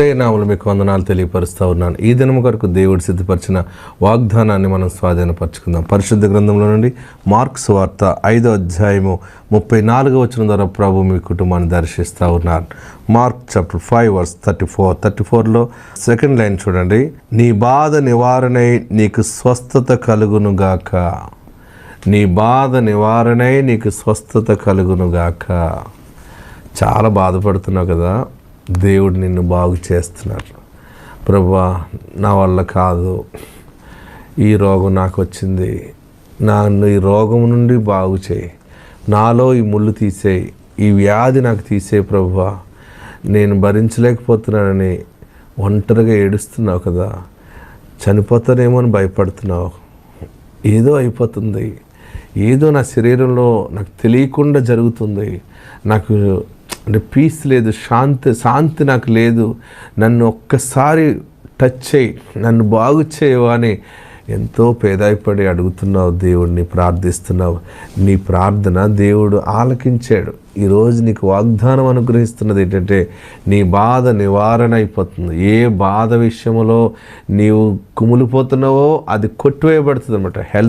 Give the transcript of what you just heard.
ఏసై నామలు మీకు వందనాలు తెలియపరుస్తూ ఉన్నాను. ఈ దినము కొరకు దేవుడు సిద్ధపరిచిన వాగ్దానాన్ని మనం స్వాధీనపరచుకుందాం. పరిశుద్ధ గ్రంథంలో నుండి మార్క్స్ వార్త ఐదో అధ్యాయము ముప్పై నాలుగో వచ్చిన ద్వారా ప్రభు మీ కుటుంబాన్ని దర్శిస్తూ ఉన్నారు. Mark chapter five verse thirty four. Thirty ఫోర్లో సెకండ్ లైన్ చూడండి. నీ బాధ నివారణై నీకు స్వస్థత కలుగునుగాక నీ బాధ నివారణై నీకు స్వస్థత కలుగునుగాక చాలా బాధపడుతున్నావు కదా. దేవుడు నిన్ను బాగు చేస్తున్నారు ప్రభా నా వల్ల కాదు. ఈ రోగం నాకు వచ్చింది. నన్ను ఈ రోగం నుండి బాగు చేయి. నాలో ఈ ముళ్ళు తీసేయి. ఈ వ్యాధి నాకు తీసే ప్రభా. నేను భరించలేకపోతున్నానని ఒంటరిగా ఏడుస్తున్నావు కదా. చనిపోతానేమో అని భయపడుతున్నావు. ఏదో అయిపోతుంది. ఏదో నా శరీరంలో నాకు తెలియకుండా జరుగుతుంది. నాకు అంటే పీస్ లేదు శాంతి శాంతి నాకు లేదు. నన్ను ఒక్కసారి టచ్ చేయి నన్ను బాగు చేయవా అని ఎంతో పేదాయిపడి అడుగుతున్నావు దేవుడిని ప్రార్థిస్తున్నావు. నీ ప్రార్థన దేవుడు ఆలకించాడు. ఈరోజు నీకు వాగ్దానం అనుగ్రహిస్తున్నది ఏంటంటే నీ బాధ నివారణ అయిపోతుంది. ఏ బాధ విషయంలో నీవు కుమిలిపోతున్నావో అది కొట్టివేయబడుతుంది అనమాట హెల్త్